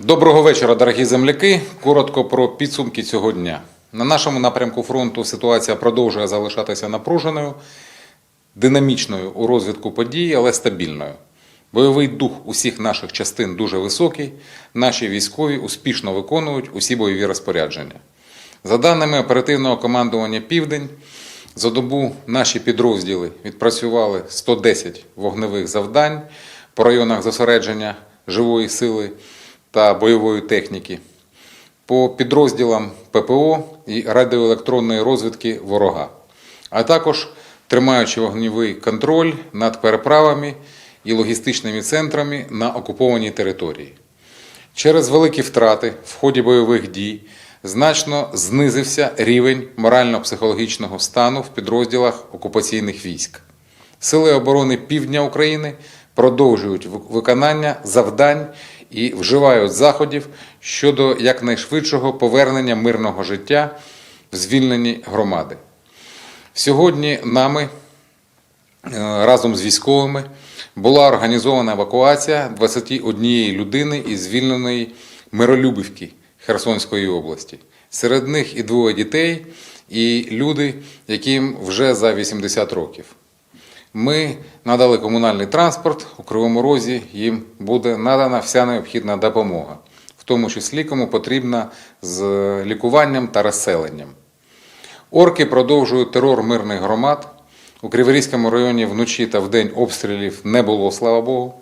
Доброго вечора, дорогі земляки. Коротко про підсумки цього дня. На нашому напрямку фронту ситуація продовжує залишатися напруженою, динамічною у розвитку подій, але стабільною. Бойовий дух усіх наших частин дуже високий. Наші військові успішно виконують усі бойові розпорядження. За даними оперативного командування Південь, за добу наші підрозділи відпрацювали 110 вогневих завдань по районах зосередження живої сили та бойової техніки, по підрозділам ППО і радіоелектронної розвідки ворога, а також тримаючи вогневий контроль над переправами і логістичними центрами на окупованій території. Через великі втрати в ході бойових дій значно знизився рівень морально-психологічного стану в підрозділах окупаційних військ. Сили оборони Півдня України продовжують виконання завдань і вживають заходів щодо якнайшвидшого повернення мирного життя в звільнені громади. Сьогодні нами е, разом з військовими була організована евакуація 21 людини із звільненої Миролюбівки Херсонської області. Серед них і двоє дітей, і люди, яким вже за 80 років. Ми надали комунальний транспорт у Кривому Розі. Їм буде надана вся необхідна допомога, в тому числі кому потрібна з лікуванням та розселенням. Орки продовжують терор мирних громад. У Криворізькому районі вночі та вдень обстрілів не було, слава Богу.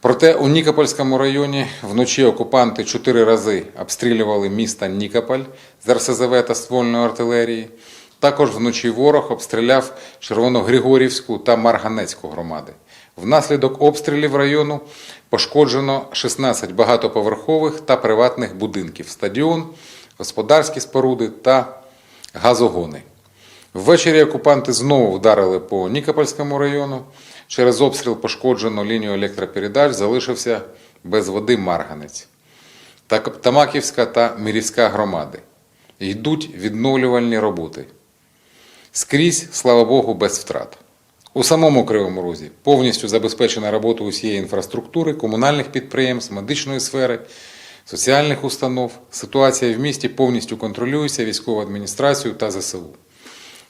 Проте у Нікопольському районі вночі окупанти чотири рази обстрілювали міста Нікополь з РСЗВ та ствольної артилерії. Також вночі ворог обстріляв Червоногригорівську та Марганецьку громади. Внаслідок обстрілів району пошкоджено 16 багатоповерхових та приватних будинків, стадіон, господарські споруди та газогони. Ввечері окупанти знову вдарили по Нікопольському району. Через обстріл пошкоджено лінію електропередач, залишився без води Марганець. Та- Тамаківська та Мірівська громади. Йдуть відновлювальні роботи. Скрізь, слава Богу, без втрат. У самому Кривому Розі повністю забезпечена робота усієї інфраструктури, комунальних підприємств, медичної сфери, соціальних установ. Ситуація в місті повністю контролюється військовою адміністрацією та ЗСУ.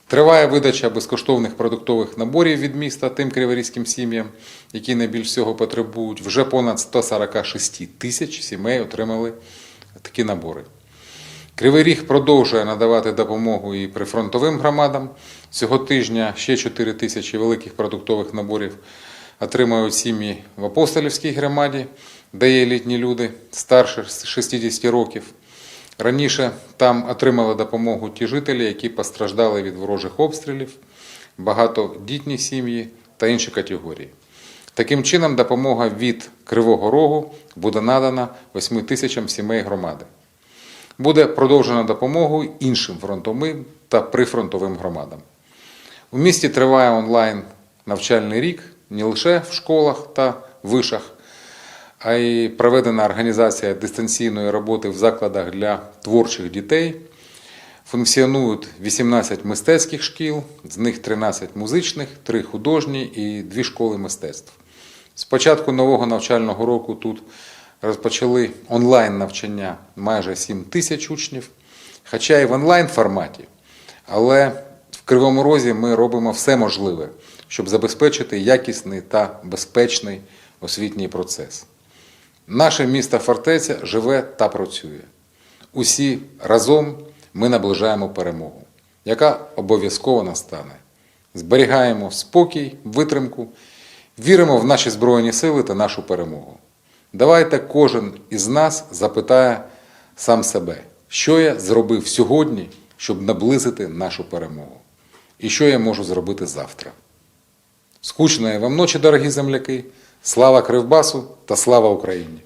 Триває видача безкоштовних продуктових наборів від міста тим криворізьким сім'ям, які найбільш всього потребують. Вже понад 146 тисяч сімей отримали такі набори. Кривий Ріг продовжує надавати допомогу і прифронтовим громадам. Цього тижня ще 4 тисячі великих продуктових наборів отримають сім'ї в Апостолівській громаді, де є літні люди старше 60 років. Раніше там отримали допомогу ті жителі, які постраждали від ворожих обстрілів, багатодітні сім'ї та інші категорії. Таким чином, допомога від Кривого Рогу буде надана 8 тисячам сімей громади. Буде продовжена допомогу іншим фронтовим та прифронтовим громадам. У місті триває онлайн навчальний рік не лише в школах та вишах, а й проведена організація дистанційної роботи в закладах для творчих дітей. Функціонують 18 мистецьких шкіл, з них 13 музичних, 3 художні і 2 школи мистецтв. З початку нового навчального року тут розпочали онлайн навчання майже 7 тисяч учнів, хоча і в онлайн форматі. Але в Кривому Розі ми робимо все можливе, щоб забезпечити якісний та безпечний освітній процес. Наше місто фортеця живе та працює. Усі разом ми наближаємо перемогу, яка обов'язково настане. Зберігаємо спокій, витримку, віримо в наші Збройні сили та нашу перемогу. Давайте кожен із нас запитає сам себе, що я зробив сьогодні, щоб наблизити нашу перемогу, і що я можу зробити завтра. Скучної вам ночі, дорогі земляки! Слава Кривбасу та слава Україні!